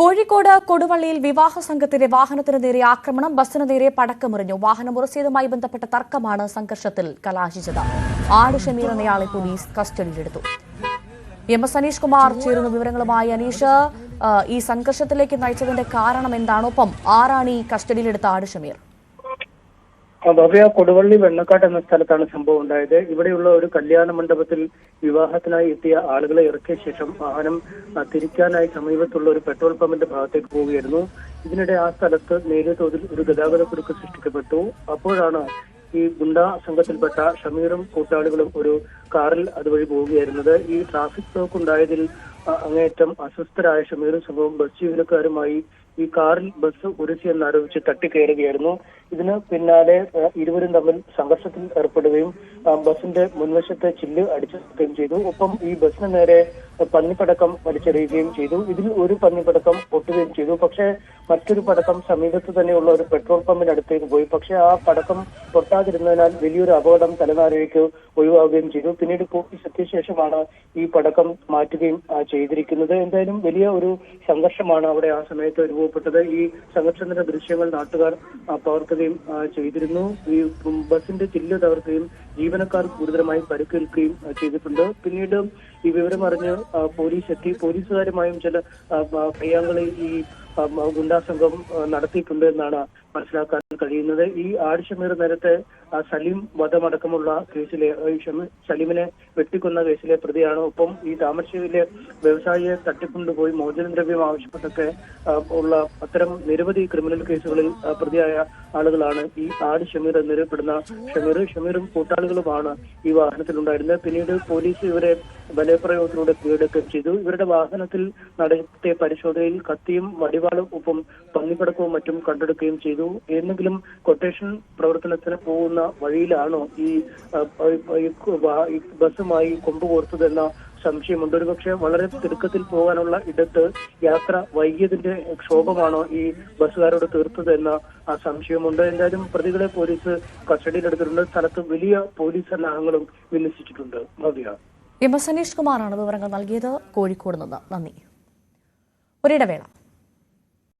കോഴിക്കോട് കൊടുവള്ളിയിൽ വിവാഹ സംഘത്തിന്റെ വാഹനത്തിനു നേരെ ആക്രമണം ബസ്സിനു നേരെ പടക്കമെറിഞ്ഞു. വാഹനം ഉറസിയതുമായി ബന്ധപ്പെട്ട തർക്കമാണ് സംഘർഷത്തിൽ കലാശിച്ചത്. ആട് ഷമീർ എന്നയാളെ പോലീസ് കസ്റ്റഡിയിലെടുത്തു. എം എസ് അനീഷ് കുമാർ ചേരുന്ന വിവരങ്ങളുമായി അനീഷ് ഈ സംഘർഷത്തിലേക്ക് നയിച്ചതിന്റെ കാരണം എന്താണ്? ഒപ്പം ആരാണ് ഈ കസ്റ്റഡിയിലെടുത്ത ആട് ഷമീർ? ഭവ്യ കൊടുവള്ളി വെണ്ണക്കാട്ട് എന്ന സ്ഥലത്താണ് സംഭവം ഉണ്ടായത്. ഇവിടെയുള്ള ഒരു കല്യാണ മണ്ഡപത്തിൽ വിവാഹത്തിനായി എത്തിയ ആളുകളെ ഇറക്കിയ ശേഷം വാഹനം തിരിക്കാനായി സമീപത്തുള്ള ഒരു പെട്രോൾ പമ്പിന്റെ ഭാഗത്തേക്ക് പോവുകയായിരുന്നു. ഇതിനിടെ ആ സ്ഥലത്ത് നേരിയ തോതിൽ ഒരു ഗതാഗത കുരുക്ക് സൃഷ്ടിക്കപ്പെട്ടു. അപ്പോഴാണ് ഈ ഗുണ്ട സംഘത്തിൽപ്പെട്ട ഷമീറും കൂട്ടാളികളും ഒരു കാറിൽ അതുവഴി പോവുകയായിരുന്നത്. ഈ ട്രാഫിക് ബ്ലോക്ക് ഉണ്ടായതിൽ അങ്ങേയറ്റം അസ്വസ്ഥരായ ഷമീറും സംഭവം ബസ് ജീവനക്കാരുമായി ഈ കാറിൽ ബസ് ഉരസിയെന്നാരോപിച്ച് തട്ടിക്കയറുകയായിരുന്നു. ഇതിന് പിന്നാലെ ഇരുവരും തമ്മിൽ സംഘർഷത്തിൽ ഏർപ്പെടുകയും ബസിന്റെ മുൻവശത്തെ ചില്ല് അടിച്ചെടുക്കുകയും ചെയ്തു. ഒപ്പം ഈ ബസിന് നേരെ പന്നിപ്പടക്കം വലിച്ചെറിയുകയും ചെയ്തു. ഇതിൽ ഒരു പന്നിപ്പടക്കം പൊട്ടുകയും ചെയ്തു. പക്ഷേ മറ്റൊരു പടക്കം സമീപത്ത് തന്നെയുള്ള ഒരു പെട്രോൾ പമ്പിനടുത്തേക്ക് പോയി. പക്ഷെ ആ പടക്കം പൊട്ടാതിരുന്നതിനാൽ വലിയൊരു അപകടം തലനാരിഴയ്ക്ക് ഒഴിവാകുകയും ചെയ്തു. പിന്നീട് പോലീസ് എത്തിയ ശേഷമാണ് ഈ പടക്കം മാറ്റുകയും ചെയ്തിരിക്കുന്നത്. എന്തായാലും വലിയ ഒരു സംഘർഷമാണ് അവിടെ ആ സമയത്ത് അനുഭവപ്പെട്ടത്. ഈ സംഘർഷത്തിന്റെ ദൃശ്യങ്ങൾ നാട്ടുകാർ പകർത്തുകയും ചെയ്തിരുന്നു. ഈ ബസിന്റെ ചില്ല് തകർക്കുകയും ജീവനക്കാർ ഗുരുതരമായി പരിക്കേൽക്കുകയും ചെയ്തിട്ടുണ്ട്. പിന്നീട് ഈ വിവരം അറിഞ്ഞ് പോലീസ് എത്തി. പോലീസുകാരുമായും ചില ആ, ഈ ഗുണ്ടാ സംഘം നടത്തിയിട്ടുണ്ട് എന്നാണ് മനസ്സിലാക്കാൻ കഴിയുന്നത്. ഈ ആട് ഷമീർ നേരത്തെ സലീം വധമടക്കമുള്ള കേസിലെ സലീമിനെ വെട്ടിക്കൊന്ന കേസിലെ പ്രതിയാണ്. ഒപ്പം ഈ താമരശ്ശേരിയിലെ വ്യവസായിയെ തട്ടിക്കൊണ്ടുപോയി മോചനദ്രവ്യം ആവശ്യപ്പെട്ടൊക്കെ ഉള്ള അത്തരം നിരവധി ക്രിമിനൽ കേസുകളിൽ പ്രതിയായ ആളുകളാണ് ഈ ആട് ഷമീർ എന്നറിയപ്പെടുന്ന ഷമീർ. ഷമീറും കൂട്ടാളികളുമാണ് ഈ വാഹനത്തിലുണ്ടായിരുന്നത്. പിന്നീട് പോലീസ് ഇവരെ ബലപ്രയോഗത്തിലൂടെ കീഴടക്കുകയും ചെയ്തു. ഇവരുടെ വാഹനത്തിൽ നടത്തിയ പരിശോധനയിൽ കത്തിയും വടിവാളും ഒപ്പം പന്നിപ്പടക്കവും മറ്റും കണ്ടെടുക്കുകയും ചെയ്തു. എന്നെങ്കിലും കൊട്ടേഷൻ പ്രവർത്തനത്തിന് പോകുന്ന വഴിയിലാണോ ഈ ബസ്സുമായി കൊമ്പ് കോർത്തതെന്ന സംശയമുണ്ട്. ഒരുപക്ഷെ വളരെ തിടുക്കത്തിൽ പോകാനുള്ള ഇടത്ത് യാത്ര വൈകിയതിന്റെ ക്ഷോഭമാണോ ഈ ബസ്സുകാരോട് തീർത്തത് എന്ന ആ സംശയമുണ്ട്. എന്തായാലും പ്രതികളെ പോലീസ് കസ്റ്റഡിയിലെടുത്തിട്ടുണ്ട്. സ്ഥലത്ത് വലിയ പോലീസ് സന്നാഹങ്ങളും വിന്യസിച്ചിട്ടുണ്ട്. ഭവ്യ എം എസ് സനീഷ് കുമാറാണ് വിവരങ്ങൾ നൽകിയത്. കോഴിക്കോട് നിന്ന് നന്ദി. ഒരിടവേള.